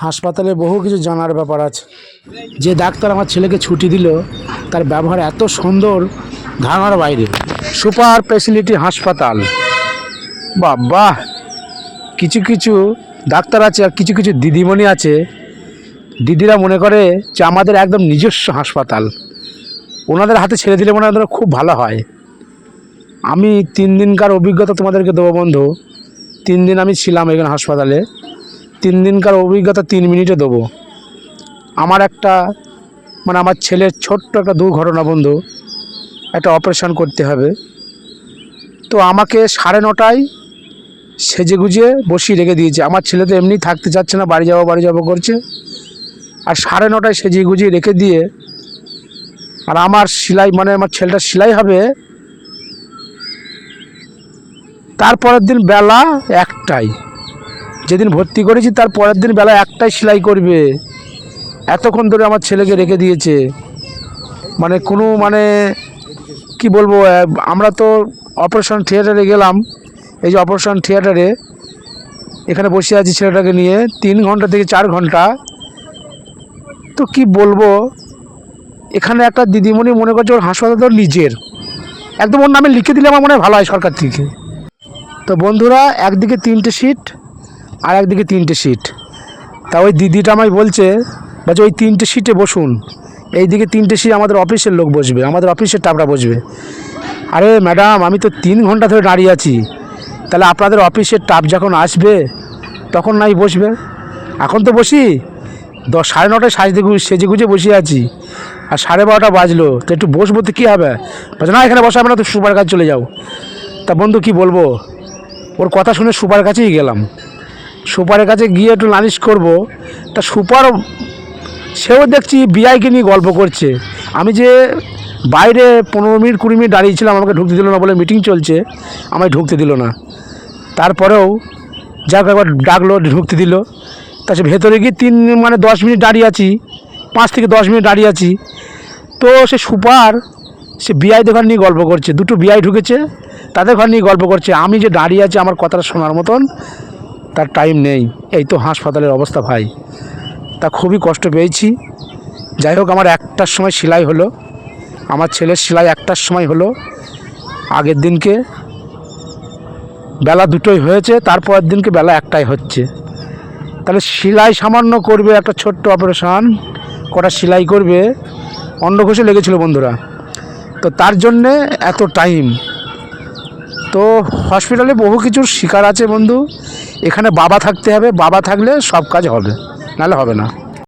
হাসপাতালে বহু কিছু জানার ব্যাপার আছে। যে ডাক্তার আমার ছেলেকে ছুটি দিল, তার ব্যবহার এত সুন্দর ধারণার বাইরে। সুপার ফেসিলিটি হাসপাতাল। বাবা, কিছু কিছু ডাক্তার আছে আর কিছু কিছু দিদিমণি আছে। দিদিরা মনে করে যে আমাদের একদম নিজস্ব হাসপাতাল। ওনাদের হাতে ছেড়ে দিলে মনে হয় খুব ভালো হয়। আমি তিন দিনকার অভিজ্ঞতা তোমাদেরকে দেবো বন্ধু। তিন দিন আমি ছিলাম এখানে হাসপাতালে। তিন দিনকার অভিজ্ঞতা তিন মিনিটে দেবো। আমার একটা মানে আমার ছেলের ছোট্ট একটা দুর্ঘটনা বন্ধু, একটা অপারেশন করতে হবে। তো আমাকে সাড়ে নটায় সেজে গুজে বসিয়ে রেখে দিয়েছে। আমার ছেলে তো এমনি থাকতে চাচ্ছে না, বাড়ি যাব বাড়ি যাব করছে। আর সাড়ে নটায় সেজিয়ে গুজিয়ে রেখে দিয়ে, আর আমার সেলাই মানে আমার ছেলেটা সেলাই হবে, তারপরের দিন বেলা একটাই যেদিন ভর্তি করেছি তার পরের দিন বেলা একটাই সেলাই করবে। এতক্ষণ ধরে আমার ছেলেকে রেখে দিয়েছে। মানে কোনো মানে কি বলব আমরা তো অপারেশন থিয়েটারে গেলাম। এই যে অপারেশন থিয়েটারে এখানে বসে আছি ছেলেটাকে নিয়ে তিন ঘণ্টা থেকে চার ঘণ্টা। তো কি বলব, এখানে একটা দিদিমণি মনে করছে ওর হাসপাতাল তো নিজের। একদম ওর নামে লিখে দিলে আমার মনে হয় ভালো হয় সরকার থেকে। তো বন্ধুরা, একদিকে তিনটে সিট আর একদিকে তিনটে সিট। তা ওই দিদিটা আমায় বলছে বলছে, ওই তিনটে সিটে বসুন। এইদিকে তিনটে সিট আমাদের অফিসের লোক বসবে, আমাদের অফিসের টাপরা বসবে। আরে ম্যাডাম, আমি তো তিন ঘণ্টা ধরে দাঁড়িয়ে আছি। তাহলে আপনাদের অফিসের টাপ যখন আসবে, তখন নাই বসবে? এখন তো বসি। দশ, সাড়ে নটায় সাজতে সেজে গুজে বসে আছি। আর সাড়ে বারোটা বাজলো, তো একটু বসবো তো কী হবে? বলছে, না, এখানে বসা হবে না, তো সুপার কাছে চলে যাও। তা বন্ধু, কি বলব? ওর কথা শুনে সুপার কাছেই গেলাম। সুপারের কাছে গিয়ে একটু নালিশ করব। তা সুপার সেও দেখছি বিআইকে নিয়ে গল্প করছে। আমি যে বাইরে পনেরো মিনিট, কুড়ি মিনিট দাঁড়িয়েছিলাম, আমাকে ঢুকতে দিল না বলে মিটিং চলছে, আমায় ঢুকতে দিল না। তারপরেও যাক একবার ডাকলো, ঢুকতে দিল। সে ভেতরে গিয়ে তিন মানে দশ মিনিট দাঁড়িয়ে আছি, পাঁচ থেকে দশ মিনিট দাঁড়িয়ে আছি। তো সে সুপার, সে বিআই দোকান নিয়ে গল্প করছে। দুটো বিআই ঢুকেছে, তাদের ঘর নিয়ে গল্প করছে। আমি যে দাঁড়িয়ে আছি, আমার কথাটা শোনার মতন তার টাইম নেই। এই তো হাসপাতালের অবস্থা ভাই। তা খুবই কষ্ট পেয়েছি। যাই হোক, আমার একটার সময় সেলাই হলো। আমার ছেলের সেলাই একটার সময় হলো। আগের দিনকে বেলা দুটোই হয়েছে, তারপরের দিনকে বেলা একটাই হচ্ছে। তাহলে সেলাই সামান্য করবে, একটা ছোট্ট অপারেশন কটা সেলাই করবে অন্ডঘোষে লেগেছিল বন্ধুরা। তো তার জন্যে এত টাইম তো হসপিটালে বহু কিছুর শিকার আছে বন্ধু। এখানে বাবা থাকতে হবে, বাবা থাকলে সব কাজ হবে, নাহলে হবে না।